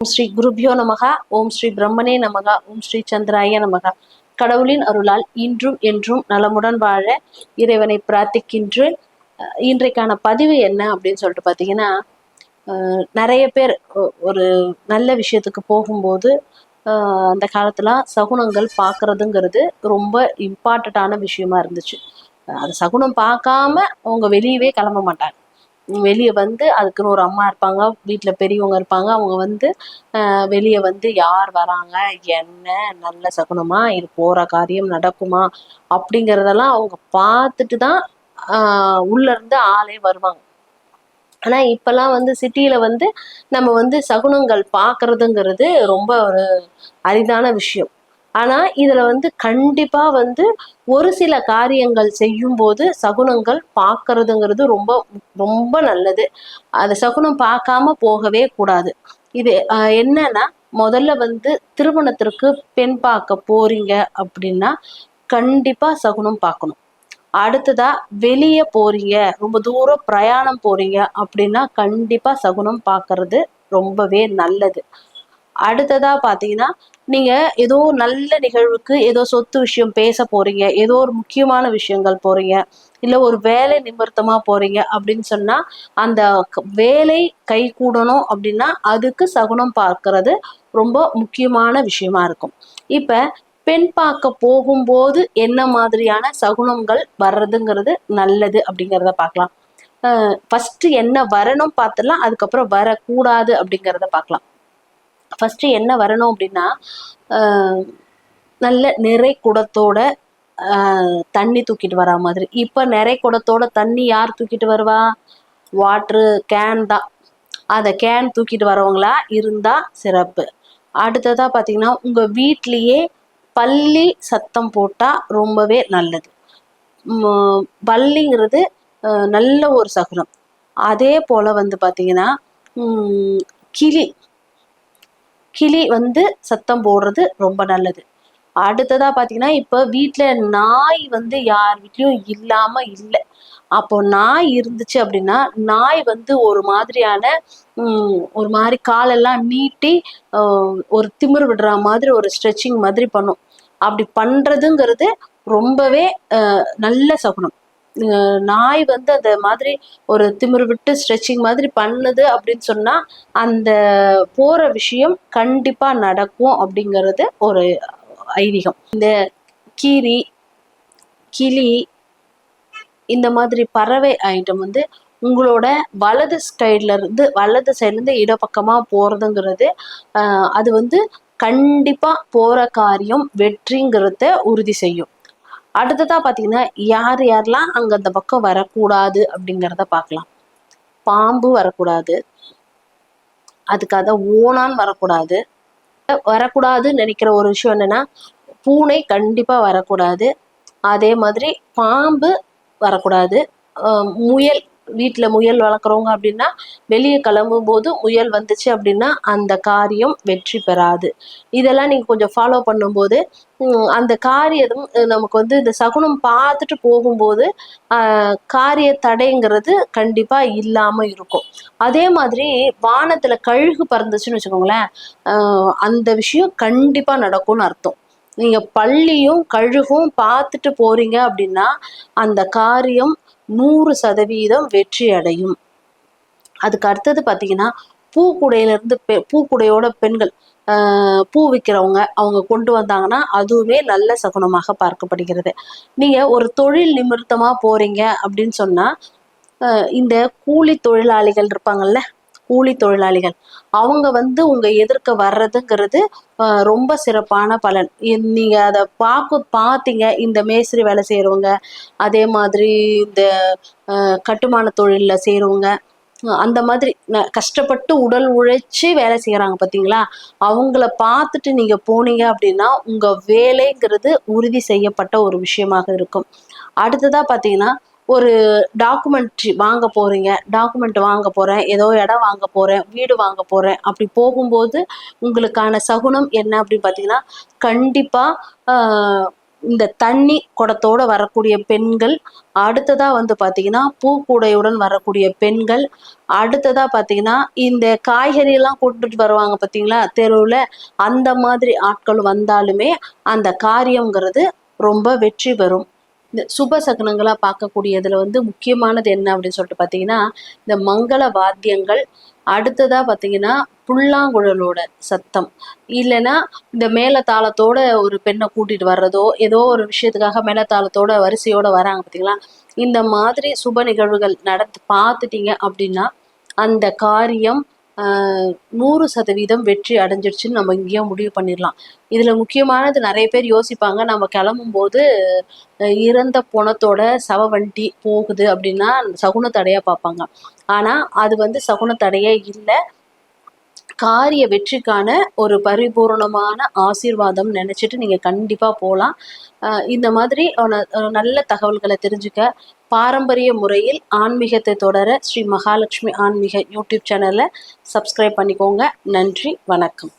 ஓம் ஸ்ரீ குருபியோ நமகா ஓம் ஸ்ரீ பிரம்மனே நமகா ஓம் ஸ்ரீ சந்திராய நமகா. கடவுளின் அருளால் இன்றும் என்றும் நலமுடன் வாழ இறைவனை பிரார்த்திக்கின்றேன் இன்றைக்கான பதிவு என்ன அப்படின்னு சொல்லிட்டு பார்த்தீங்கன்னா நிறைய பேர் ஒரு நல்ல விஷயத்துக்கு போகும்போது அந்த காலத்துல சகுனங்கள் பார்க்கறதுங்கிறது ரொம்ப இம்பார்ட்டண்ட்டான விஷயமா இருந்துச்சு. அது சகுனம் பார்க்காம அவங்க வெளியவே கிளம்ப மாட்டாங்க. வெளியே வந்து அதுக்குன்னு ஒரு அம்மா இருப்பாங்க. வீட்டில் பெரியவங்க இருப்பாங்க. அவங்க வந்து வெளியே வந்து யார் வராங்க? என்ன? நல்ல சகுனமா? இது போகிற காரியம் நடக்குமா? அப்படிங்கிறதெல்லாம் அவங்க பார்த்துட்டு தான் உள்ளேருந்து ஆளே வருவாங்க. ஆனால் இப்போல்லாம் வந்து சிட்டியில வந்து நம்ம வந்து சகுனங்கள் பார்க்கறதுங்கிறது ரொம்ப ஒரு அரிதான விஷயம். ஆனா இதுல வந்து கண்டிப்பா வந்து ஒரு சில காரியங்கள் செய்யும் போது சகுனங்கள் பார்க்கறதுங்கிறது ரொம்ப ரொம்ப நல்லது. அது சகுனம் பார்க்காம போகவே கூடாது. இது ஆஹ் என்னன்னா முதல்ல வந்து திருமணத்திற்கு பெண் பார்க்க போறீங்க அப்படின்னா கண்டிப்பா சகுனம் பார்க்கணும் அடுத்ததா வெளியே போறீங்க ரொம்ப தூரம் பிரயாணம் போறீங்க அப்படின்னா கண்டிப்பா சகுனம் பார்க்கறது ரொம்பவே நல்லது. அடுத்ததா பாத்தீங்கன்னா நீங்க ஏதோ நல்ல நிகழ்வுக்கு ஏதோ சொத்து விஷயம் பேச போறீங்க ஏதோ ஒரு முக்கியமான விஷயங்கள் போறீங்க இல்ல ஒரு வேலை நிமித்தமா போறீங்க அப்படின்னு சொன்னா அந்த வேலை கை கூடணும் அப்படின்னா அதுக்கு சகுனம் பார்க்கறது ரொம்ப முக்கியமான விஷயமா இருக்கும். இப்ப பெண் பார்க்க போகும்போது என்ன மாதிரியான சகுனங்கள் வர்றதுங்கிறது நல்லது அப்படிங்கிறத பார்க்கலாம். ஃபர்ஸ்ட் என்ன வரணும் பார்த்துடலாம் அதுக்கப்புறம் வரக்கூடாது அப்படிங்கிறத பார்க்கலாம். ஃபர்ஸ்ட் என்ன வரணும் அப்படின்னா ஆஹ் நல்ல நிறை குடத்தோட தண்ணி தூக்கிட்டு வரா மாதிரி. இப்போ நிறை குடத்தோட தண்ணி யார் தூக்கிட்டு வருவா? வாட்ரு கேன் தான். அதை கேன் தூக்கிட்டு வரவங்களா இருந்தா சிறப்பு. அடுத்ததா பார்த்தீங்கன்னா உங்க வீட்லயே பள்ளி சத்தம் போட்டா ரொம்பவே நல்லது. பள்ளிங்கிறது நல்ல ஒரு சகுனம். அதே போல வந்து பார்த்தீங்கன்னா கிளி. கிளி வந்து சத்தம் போடுறது ரொம்ப நல்லது. அடுத்ததா பாத்தீங்கன்னா இப்ப வீட்டில் நாய் வந்து யார் வீட்லயும் இல்லாம இல்லை. அப்போ நாய் இருந்துச்சு அப்படின்னா நாய் வந்து ஒரு மாதிரியான ஒரு மாதிரி காலெல்லாம் நீட்டி ஒரு திமிரு விடுற மாதிரி ஒரு ஸ்ட்ரெச்சிங் மாதிரி பண்ணும். அப்படி பண்றதுங்கிறது ரொம்பவே நல்ல சகுனம். நாய் வந்து அந்த மாதிரி ஒரு திமிரு விட்டு ஸ்ட்ரெச்சிங் மாதிரி பண்ணுது அப்படின்னு சொன்னா அந்த போற விஷயம் கண்டிப்பா நடக்கும் அப்படிங்கிறது ஒரு ஐதீகம். இந்த கீரி கிளி இந்த மாதிரி பறவை ஐட்டம் வந்து உங்களோட வலது சைட்ல இருந்து வலது சைட்லேருந்து இடப்பக்கமா போறதுங்கிறது அது வந்து கண்டிப்பா போற காரியம் வெற்றிங்கிறத உறுதி செய்யும். அடுத்ததா பாத்தீங்கன்னா யார் யாரெல்லாம் அங்க அந்த பக்கம் வரக்கூடாது அப்படிங்கிறத பார்க்கலாம் பாம்பு வரக்கூடாது. அதுக்காக ஓனான் வரக்கூடாது. வரக்கூடாதுன்னு நினைக்கிற ஒரு விஷயம் என்னன்னா பூனை கண்டிப்பா வரக்கூடாது. அதே மாதிரி பாம்பு வரக்கூடாது. ஆஹ் முயல் வீட்டில் முயல் வளர்க்குறவங்க அப்படின்னா வெளியே கிளம்பும் போது முயல் வந்துச்சு அப்படின்னா அந்த காரியம் வெற்றி பெறாது. இதெல்லாம் நீங்கள் கொஞ்சம் ஃபாலோ பண்ணும்போது அந்த காரியம் நமக்கு வந்து இந்த சகுனம் பார்த்துட்டு போகும்போது காரிய தடைங்கிறது கண்டிப்பாக இல்லாமல் இருக்கும். அதே மாதிரி வானத்தில் கழுகு பறந்துச்சுன்னு வச்சுக்கோங்களேன் அந்த விஷயம் கண்டிப்பாக நடக்கும்னு அர்த்தம். நீங்க பள்ளியும் கழுகும் பார்த்துட்டு போறீங்க அப்படின்னா அந்த காரியம் நூறு சதவீதம் வெற்றி அடையும். அதுக்கு அடுத்தது பார்த்தீங்கன்னா பூக்குடையிலேருந்து பெ பூக்குடையோட பெண்கள் பூ விற்கிறவங்க அவங்க கொண்டு வந்தாங்கன்னா அதுவுமே நல்ல சகுனமாக பார்க்கப்படுகிறது. நீங்கள் ஒரு தொழில் நிமித்தமாக போகிறீங்க அப்படின்னு சொன்னால் இந்த கூலி தொழிலாளிகள் இருப்பாங்கல்ல கூலி தொழிலாளிகள். அவங்க வந்து உங்க எதிர்க்க வர்றதுங்கிறது ரொம்ப சிறப்பான பலன். நீங்க அதை பார்க்க பார்த்தீங்க இந்த மேஸ்திரி வேலை செய்யறவங்க அதே மாதிரி இந்த கட்டுமான தொழில்ல செய்யறவங்க அந்த மாதிரி ந- கஷ்டப்பட்டு உடல் உழைச்சி வேலை செய்கிறாங்க பார்த்தீங்களா அவங்கள பார்த்துட்டு நீங்கள் போனீங்க அப்படின்னா உங்கள் வேலைங்கிறது உறுதி செய்யப்பட்ட ஒரு விஷயமாக இருக்கும். அடுத்ததாக பார்த்தீங்கன்னா ஒரு டாக்குமெண்ட்ரி வாங்க போறீங்க டாக்குமெண்ட் வாங்க போறேன் ஏதோ இடம் வாங்க போறேன் வீடு வாங்க போறேன் அப்படி போகும்போது உங்களுக்கான சகுனம் என்ன அப்படின்னு பார்த்தீங்கன்னா கண்டிப்பாக இந்த தண்ணி குடத்தோட வரக்கூடிய பெண்கள் அடுத்ததா வந்து பார்த்தீங்கன்னா பூக்கூடையுடன் வரக்கூடிய பெண்கள் அடுத்ததா பார்த்தீங்கன்னா இந்த காய்கறி எல்லாம் கொண்டுட்டு வருவாங்க பார்த்தீங்களா தெருவில் அந்த மாதிரி ஆட்கள் வந்தாலுமே அந்த காரியங்கிறது ரொம்ப வெற்றி பெறும். இந்த சுப சகுனங்களா பார்க்கக்கூடியதுல வந்து முக்கியமானது என்ன அப்படின்னு சொல்லிட்டு பார்த்தீங்கன்னா இந்த மங்கள வாத்தியங்கள். அடுத்ததா பார்த்தீங்கன்னா புல்லாங்குழலோட சத்தம். இல்லைன்னா இந்த மேலதாளத்தோட ஒரு பெண்ணை கூட்டிட்டு வர்றதோ ஏதோ ஒரு விஷயத்துக்காக மேலத்தாளத்தோட வரிசையோட வராங்க பார்த்தீங்களா இந்த மாதிரி சுப நிகழ்வுகள் நடந்து பார்த்துட்டீங்க அப்படின்னா அந்த காரியம் நூறு சதவீதம் வெற்றி அடைஞ்சிருச்சுன்னு நம்ம இங்கேயே முடிவு பண்ணிடலாம். இதுல முக்கியமானது நிறைய பேர் யோசிப்பாங்க. நம்ம கிளம்பும்போது அஹ், இறந்த சவ சவவண்டி போகுது அப்படின்னா சகுன தடையா பார்ப்பாங்க. ஆனா அது வந்து சகுன தடையே இல்லை. காரிய வெற்றிக்கான ஒரு பரிபூரணமான ஆசீர்வாதம் நினைச்சிட்டு நீங்க கண்டிப்பா போகலாம் இந்த மாதிரி நல்ல தகவல்களை தெரிஞ்சுக்க பாரம்பரிய முறையில் ஆன்மீகத்தை தொடர ஸ்ரீ மகாலட்சுமி ஆன்மீக யூடியூப் சேனலை சப்ஸ்கிரைப் பண்ணிக்கோங்க. நன்றி வணக்கம்.